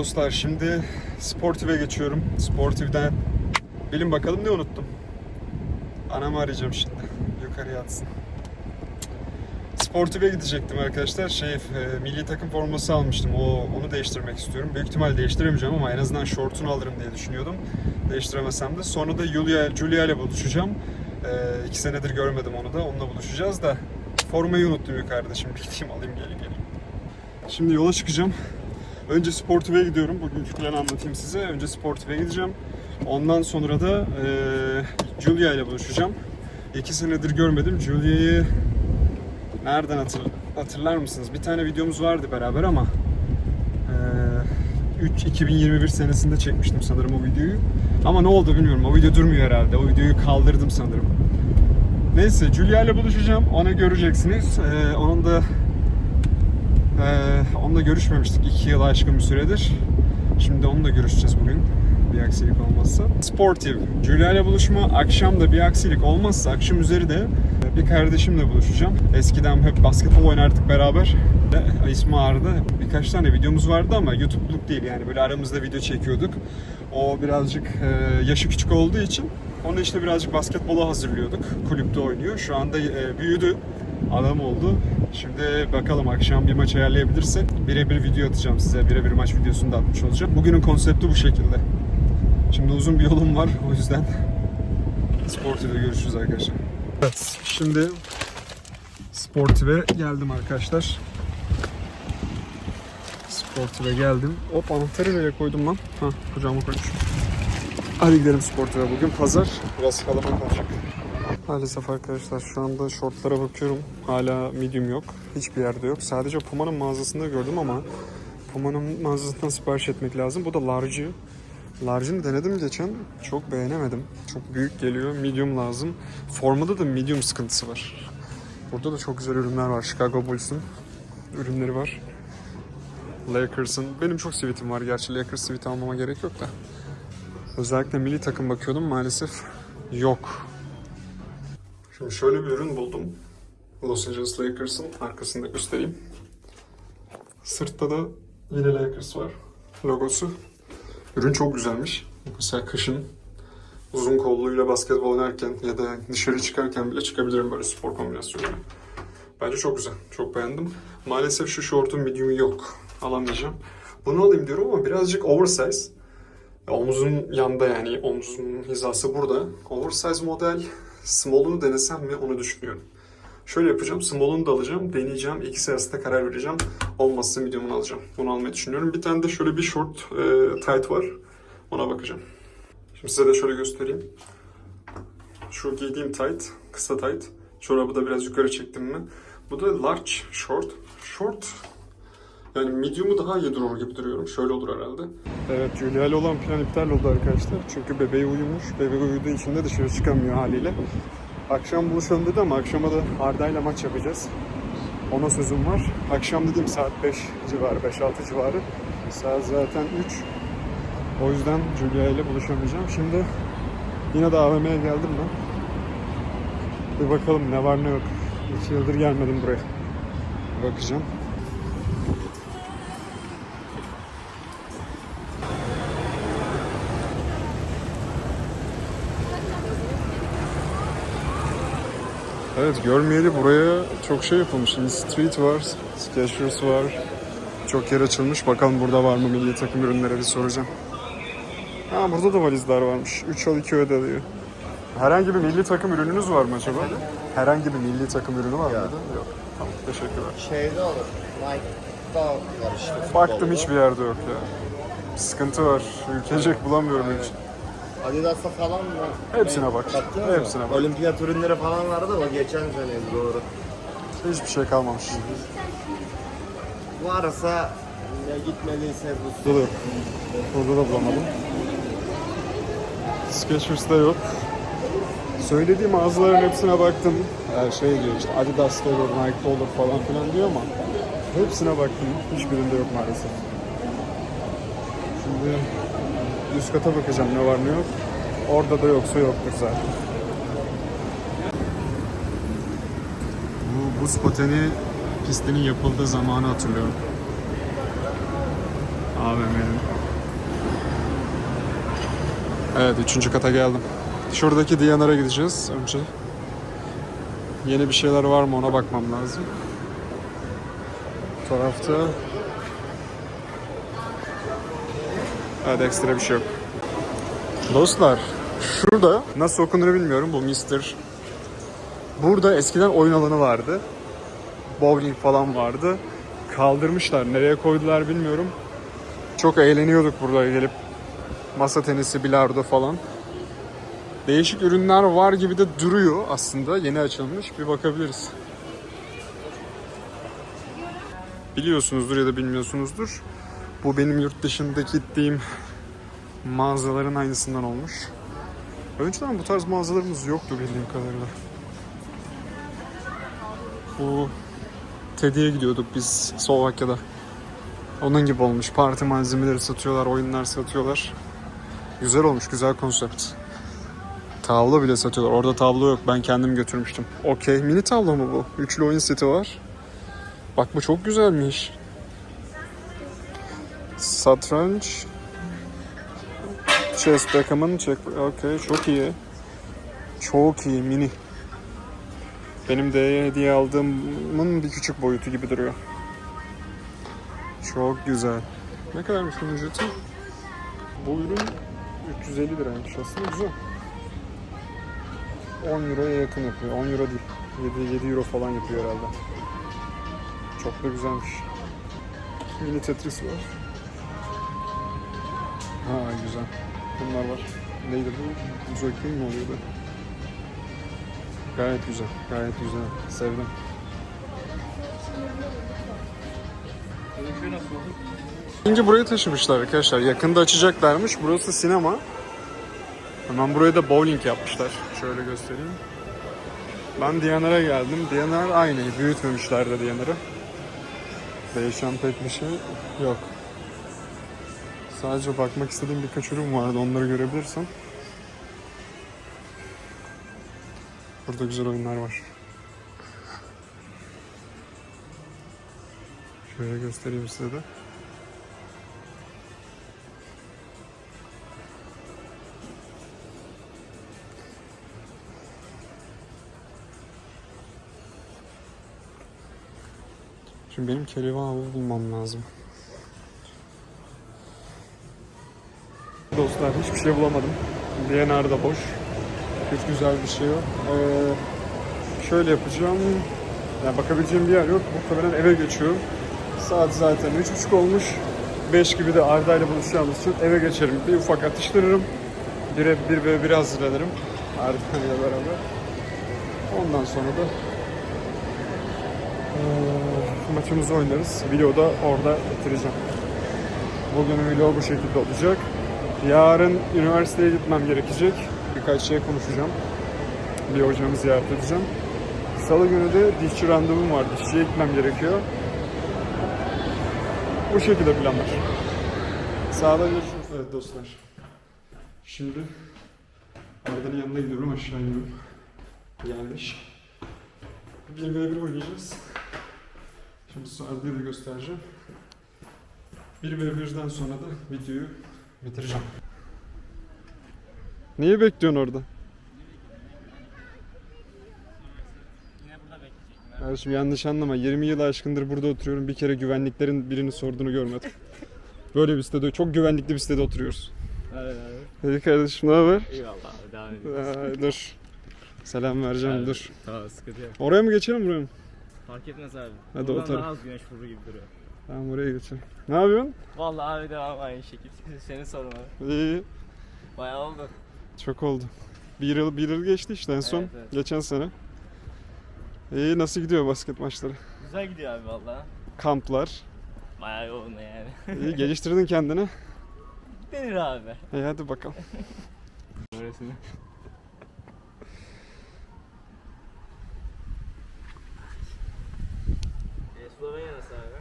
Dostlar şimdi Sportive'e geçiyorum. Sportive'den bilin bakalım ne unuttum. Anamı arayacağım şimdi. Yukarıya atsın. Sportive'e gidecektim arkadaşlar. Şey, e, milli takım forması almıştım. O onu değiştirmek istiyorum. Büyük ihtimal değiştiremeyeceğim ama en azından şortunu alırım diye düşünüyordum. Değiştiremesem de. Sonra da Julia, Julia ile buluşacağım. E, iki senedir görmedim onu da. Onunla buluşacağız da. Formayı unuttum yukarıda. Şimdi gideyim alayım gelin gelin. Şimdi yola çıkacağım. Önce Sportive'ye gidiyorum. Bugünkü planı anlatayım size. Önce Sportive'ye gideceğim. Ondan sonra da e, Julia ile buluşacağım. İki senedir görmedim. Julia'yı nereden hatır, hatırlar mısınız? Bir tane videomuz vardı beraber ama e, 3 2021 senesinde çekmiştim sanırım o videoyu. Ama ne oldu bilmiyorum. O video durmuyor herhalde. O videoyu kaldırdım sanırım. Neyse Julia ile buluşacağım. Onu göreceksiniz. E, onun da ee, onunla görüşmemiştik iki yıl aşkın bir süredir. Şimdi onunla görüşeceğiz bugün. Bir aksilik olmazsa. Sportif. Julia ile buluşma. Akşam da bir aksilik olmazsa akşam üzeri de bir kardeşimle buluşacağım. Eskiden hep basketbol oynardık beraber. İsmi Arda. Birkaç tane videomuz vardı ama YouTube'luk değil yani böyle aramızda video çekiyorduk. O birazcık e, yaşı küçük olduğu için onu işte birazcık basketbola hazırlıyorduk. Kulüpte oynuyor. Şu anda e, büyüdü. Adam oldu. Şimdi bakalım akşam bir maç ayarlayabilirsek birebir video atacağım size. Birebir maç videosunu da atmış olacağım. Bugünün konsepti bu şekilde. Şimdi uzun bir yolum var o yüzden Sportive'de görüşürüz arkadaşlar. Evet şimdi Sportive geldim arkadaşlar. Sportive geldim. Hop anahtarı nereye koydum lan? Ha kucağıma koymuşum. Hadi gidelim Sportive. Bugün pazar. Biraz kalabalık olacak. Maalesef arkadaşlar şu anda şortlara bakıyorum. Hala medium yok. Hiçbir yerde yok. Sadece Puma'nın mağazasında gördüm ama Puma'nın mağazasından sipariş etmek lazım. Bu da large'ı. Large'ını denedim geçen. Çok beğenemedim. Çok büyük geliyor. Medium lazım. Formada da medium sıkıntısı var. Burada da çok güzel ürünler var. Chicago Bulls'un ürünleri var. Lakers'ın. Benim çok sivitim var. Gerçi Lakers sivit almama gerek yok da. Özellikle milli takım bakıyordum. Maalesef yok. Şimdi şöyle bir ürün buldum. Los Angeles Lakers'ın arkasında göstereyim. Sırtta da yine Lakers var. Logosu. Ürün çok güzelmiş. Mesela kışın uzun kolluyla basketbol oynarken ya da dışarı çıkarken bile çıkabilirim böyle spor kombinasyonuyla. Bence çok güzel. Çok beğendim. Maalesef şu şortun medium'u yok. Alamayacağım. Bunu alayım diyorum ama birazcık oversize. Omuzun yanda yani omuzun hizası burada. Oversize model small'unu denesem mi onu düşünüyorum. Şöyle yapacağım. Small'unu da alacağım. Deneyeceğim. İkisi arasında karar vereceğim. Olmazsa medium'unu alacağım. Bunu almayı düşünüyorum. Bir tane de şöyle bir short e, tight var. Ona bakacağım. Şimdi size de şöyle göstereyim. Şu giydiğim tight. Kısa tight. Çorabı da biraz yukarı çektim mi? Bu da large short. Short yani medium'u daha iyi durur gibi duruyorum. Şöyle olur herhalde. Evet Julia ile olan plan iptal oldu arkadaşlar. Çünkü bebeği uyumuş. Bebeği uyuduğu için de dışarı çıkamıyor haliyle. Akşam buluşalım dedi ama akşama da Arda ile maç yapacağız. Ona sözüm var. Akşam dedim saat 5 civarı, 5-6 civarı. Saat zaten 3. O yüzden Julia ile buluşamayacağım. Şimdi yine de AVM'ye geldim ben. Bir bakalım ne var ne yok. 2 yıldır gelmedim buraya. Bakacağım. Evet görmeyeli buraya çok şey yapılmış. Şimdi street var, Skechers var. Çok yer açılmış. Bakalım burada var mı milli takım ürünleri bir soracağım. Ha burada da valizler varmış. 3 al 2 öde diyor. Herhangi bir milli takım ürününüz var mı acaba? Herhangi bir milli takım ürünü var mı? Yok. Tamam teşekkürler. Şeyde olur. Nike'da var işte. Baktım hiçbir yerde yok ya. Sıkıntı var. Ülkecek bulamıyorum hiç. Adidas'ta falan mı? Hepsine bak. Baktınız mı? Hepsine bak. Olimpiyat ürünleri falan vardı ama geçen seneydi doğru. Hiçbir şey kalmamış. Varsa ya gitmediyse bu da yok. Burada da bulamadım. Skechers'da yok. Söylediğim mağazaların hepsine baktım. Her şey diyor işte Adidas'ta olur, Nike'da olur falan filan diyor ama hepsine baktım. Hiçbirinde yok maalesef. Şimdi üst kata bakacağım ne var ne yok. Orada da yoksa yoktur zaten. Bu buz pateni pistinin yapıldığı zamanı hatırlıyorum. AVM'nin. Evet üçüncü kata geldim. Şuradaki Diyanar'a gideceğiz önce. Yeni bir şeyler var mı ona bakmam lazım. Bu tarafta... Evet ekstra bir şey yok. Dostlar şurada nasıl okunur bilmiyorum bu Mister. Burada eskiden oyun alanı vardı. Bowling falan vardı. Kaldırmışlar. Nereye koydular bilmiyorum. Çok eğleniyorduk burada gelip. Masa tenisi, bilardo falan. Değişik ürünler var gibi de duruyor aslında. Yeni açılmış. Bir bakabiliriz. Biliyorsunuzdur ya da bilmiyorsunuzdur. Bu benim yurt dışındaki gittiğim mağazaların aynısından olmuş. Önceden bu tarz mağazalarımız yoktu bildiğim kadarıyla. Bu Teddy'ye gidiyorduk biz Slovakya'da. Onun gibi olmuş. Parti malzemeleri satıyorlar, oyunlar satıyorlar. Güzel olmuş, güzel konsept. Tavla bile satıyorlar. Orada tablo yok. Ben kendim götürmüştüm. Okey. Mini tavla mı bu? Üçlü oyun seti var. Bak bu çok güzelmiş. Satranç. Chess backgammon. Check. Okey. Çok iyi. Çok iyi. Mini. Benim de hediye aldığımın bir küçük boyutu gibi duruyor. Çok güzel. Ne kadarmış bunun ücreti? Bu ürün 350 liraymış aslında güzel. 10 euroya yakın yapıyor. 10 euro değil. 7, 7 euro falan yapıyor herhalde. Çok da güzelmiş. Mini Tetris var. Ha güzel. Bunlar var. Neydi bu? Joaquin mi oluyordu? Gayet güzel. Gayet güzel. Sevdim. Şimdi burayı taşımışlar arkadaşlar. Yakında açacaklarmış. Burası sinema. Hemen buraya da bowling yapmışlar. Şöyle göstereyim. Ben Diyanar'a geldim. Diyanar aynı. Büyütmemişler de Diyanar'ı. Değişen pek bir şey yok. Sadece bakmak istediğim birkaç ürün vardı. Onları görebilirsem. Burada güzel oyunlar var. Şöyle göstereyim size de. Şimdi benim kelive avı bulmam lazım. Dostlar hiçbir şey bulamadım. DNR'da boş. Hiç güzel bir şey yok. Ee, şöyle yapacağım. Yani bakabileceğim bir yer yok. Muhtemelen eve geçiyorum. Saat zaten 3.30 olmuş. 5 gibi de Arda ile buluşacağımız için eve geçerim. Bir ufak atıştırırım. Bire bir ve bir hazırlanırım. Arda ile beraber. Ondan sonra da eee, maçımızı oynarız. Videoyu da orada bitireceğim. Bugünün vlogu bu şekilde olacak. Yarın üniversiteye gitmem gerekecek. Birkaç şey konuşacağım. Bir hocamı ziyaret edeceğim. Salı günü de dişçi randevum var. Dişçiye gitmem gerekiyor. Bu şekilde planlar. Sağda görüşürüz. Evet dostlar. Şimdi Arda'nın yanına gidiyorum aşağı iniyorum. Gelmiş. 1v1 oynayacağız. Şimdi Arda'yı da göstereceğim. 1v1'den sonra da videoyu bitireceğim. Niye bekliyorsun orada? Kardeşim yanlış anlama. 20 yıl aşkındır burada oturuyorum. Bir kere güvenliklerin birini sorduğunu görmedim. Böyle bir sitede, çok güvenlikli bir sitede oturuyoruz. Evet abi. Hey kardeşim ne haber? Eyvallah abi devam ediyoruz. Aa, dur. Selam vereceğim Evet. dur. Tamam sıkıntı yok. Oraya mı geçelim buraya mı? Fark etmez abi. Hadi Buradan otur. daha az güneş vurur gibi duruyor. Tamam oraya geçelim. Ne yapıyorsun? Vallahi abi devam aynı şekilde. Senin sorun abi. İyi. Bayağı oldu. Çok oldu. Bir yıl, bir yıl geçti işte en son. Evet, evet. Geçen sene. İyi nasıl gidiyor basket maçları? Güzel gidiyor abi vallahi. Kamplar. Bayağı yoğun yani. İyi geliştirdin kendini. Denir abi. İyi hadi bakalım. Öylesine. E, Slovenya nasıl abi?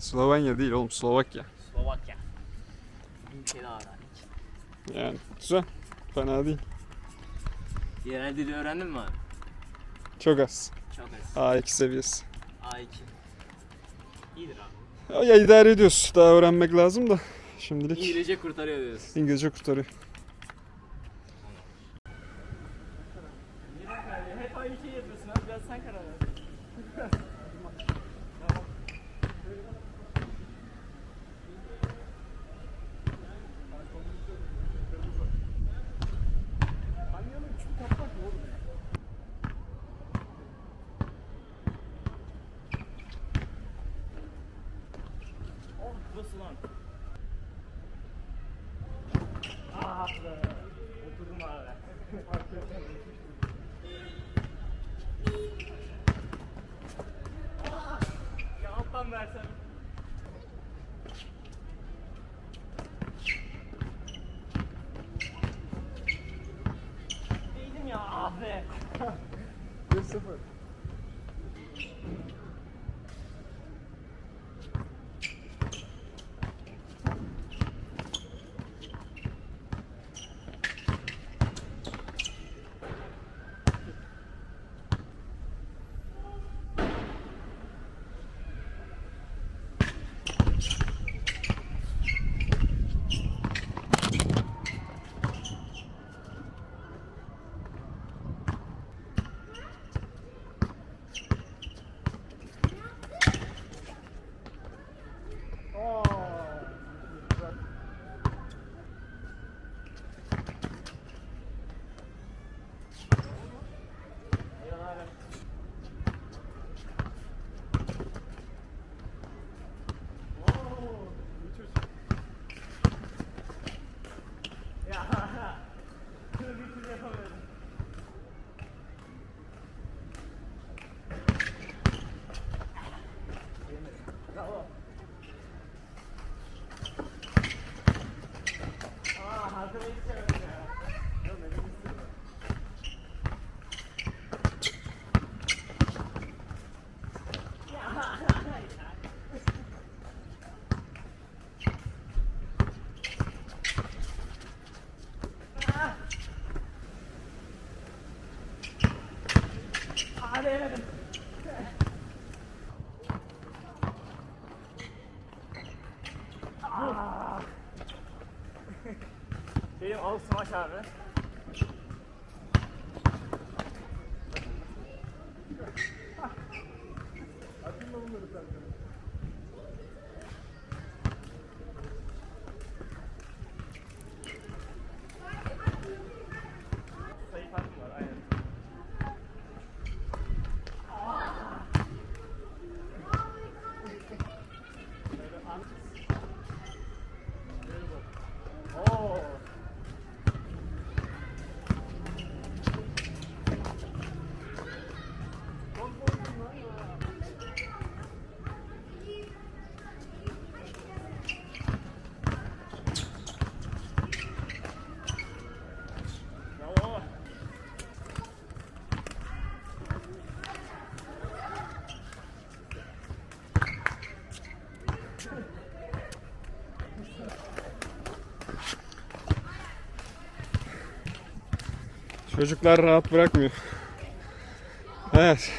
Slovenya değil oğlum Slovakya. Slovakya. Ülkede abi. Yani güzel. Fena değil. Yerel dili öğrendin mi abi? Çok az. Çok az. A2 seviyesi. A2. İyidir abi. Ya idare ediyoruz. Daha öğrenmek lazım da. Şimdilik İngilizce kurtarıyor diyorsun. İngilizce kurtarıyor. Hep aynı şeyi yapıyorsun abi. Biraz sen karar ver. Oh, burası lan. Ah be. Oturdum abi. Ya Çocuklar rahat bırakmıyor. Evet.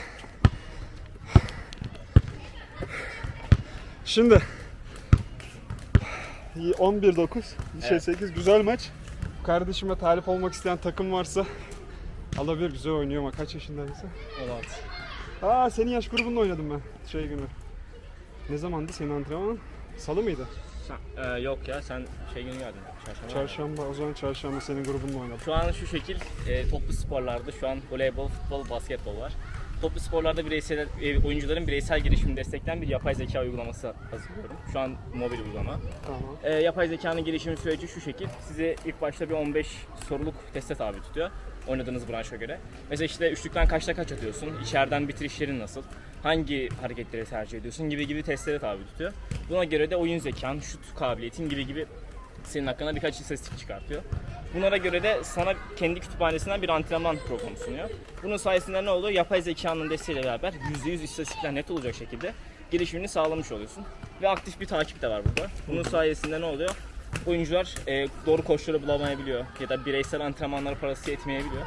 Şimdi 11-9, şey 8 güzel maç. Kardeşime talip olmak isteyen takım varsa alabilir. Güzel oynuyor ama kaç yaşındaydın sen? 16. Aa senin yaş grubunda oynadım ben şey günü. Ne zamandı senin antrenmanın? Salı mıydı? Sen, e, yok ya sen şey günü geldin. Çarşamba. Çarşamba. O zaman çarşamba senin grubunda oynadım. Şu an şu şekil e, toplu sporlarda şu an voleybol, futbol, basketbol var. Toplu sporlarda bireysel e, oyuncuların bireysel gelişimini destekleyen bir yapay zeka uygulaması hazırlıyorum. Şu an mobil uygulama. Tamam. E, yapay zekanın gelişim süreci şu şekil. Sizi ilk başta bir 15 soruluk teste tabi tutuyor. Oynadığınız branşa göre. Mesela işte üçlükten kaçta kaç atıyorsun? İçeriden bitirişlerin nasıl? Hangi hareketleri tercih ediyorsun? Gibi gibi testlere tabi tutuyor. Buna göre de oyun zekan, şut kabiliyetin gibi gibi senin hakkında birkaç istatistik çıkartıyor. Bunlara göre de sana kendi kütüphanesinden bir antrenman programı sunuyor. Bunun sayesinde ne oluyor? Yapay zekanın desteğiyle beraber %100 istatistikler net olacak şekilde gelişimini sağlamış oluyorsun. Ve aktif bir takip de var burada. Bunun sayesinde ne oluyor? Oyuncular e, doğru koçları bulamayabiliyor ya da bireysel antrenmanlara parası yetmeyebiliyor.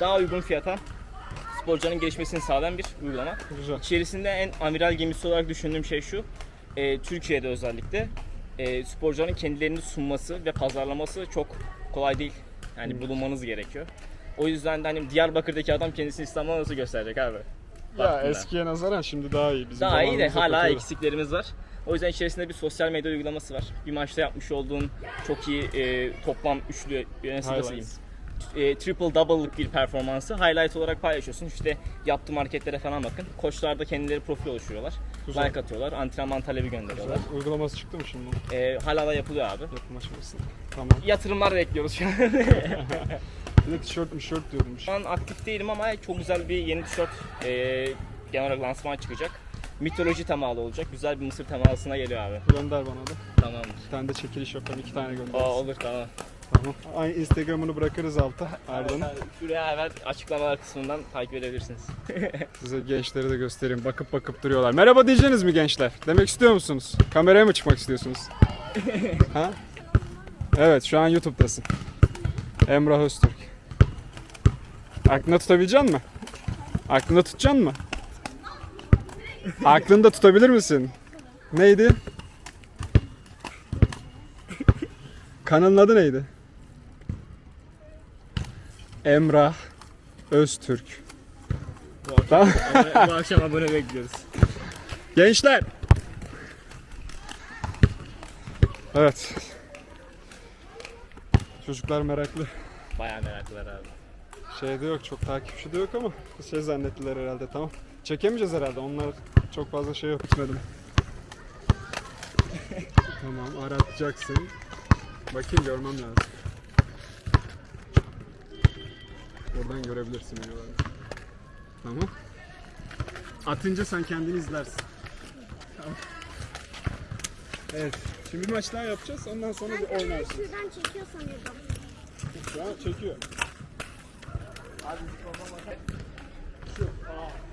Daha uygun fiyata sporcuların gelişmesini sağlayan bir uygulama. Güzel. İçerisinde en amiral gemisi olarak düşündüğüm şey şu. e, Türkiye'de özellikle e, sporcuların kendilerini sunması ve pazarlaması çok kolay değil. Yani bulunmanız gerekiyor. O yüzden de hani Diyarbakır'daki adam kendisini İstanbul'a nasıl gösterecek abi? Ya Baktığında. eskiye nazaran şimdi daha iyi. Bizim Daha iyi de hala eksiklerimiz var. O yüzden içerisinde bir sosyal medya uygulaması var. Bir maçta yapmış olduğun çok iyi e, toplam üçlü nasıl diyeyim, e, triple double'lık bir performansı highlight olarak paylaşıyorsun. İşte yaptığım hareketlere falan bakın. Koçlar da kendileri profil oluşturuyorlar. Güzel. Like atıyorlar. Antrenman talebi gönderiyorlar. Uygulaması çıktı mı şimdi? E, hala da yapılıyor abi. Yapım aşamasında. Tamam. Yatırımlar bekliyoruz şu an. Bir de tişört tişört diyordum. şu an aktif değilim ama çok güzel bir yeni tişört e, genel olarak lansman çıkacak. Mitoloji temalı olacak. Güzel bir Mısır temasına geliyor abi. Gönder bana da. Tamamdır. Bir tane de çekiliş yapalım. iki tane gönder. Aa, olur tamam. Tamam. Aynı Instagram'ını bırakırız alta. Arda'nın. Şuraya hemen açıklamalar kısmından takip edebilirsiniz. Size gençleri de göstereyim. Bakıp bakıp duruyorlar. Merhaba diyeceğiniz mi gençler? Demek istiyor musunuz? Kameraya mı çıkmak istiyorsunuz? ha? Evet şu an YouTube'dasın. Emrah Öztürk. Aklında tutabilecek mi? Aklında tutacaksın mı? Aklında tutabilir misin? Neydi? Kanalın adı neydi? Emrah Öztürk. Tamam. Bu akşam abone bekliyoruz. Gençler. Evet. Çocuklar meraklı. Bayağı meraklılar abi. Şeyde yok çok takipçi de yok ama şey zannettiler herhalde tamam. Çekemeyeceğiz herhalde onlar çok fazla şey yok gitmedim. tamam aratacaksın. Bakayım görmem lazım. Oradan görebilirsin videoları. Tamam. Atınca sen kendini izlersin. Tamam. Evet. Şimdi bir maç daha yapacağız. Ondan sonra bir oynarsın. Şuradan çekiyor sanıyordum. Şu an çekiyor. Şu. Aa.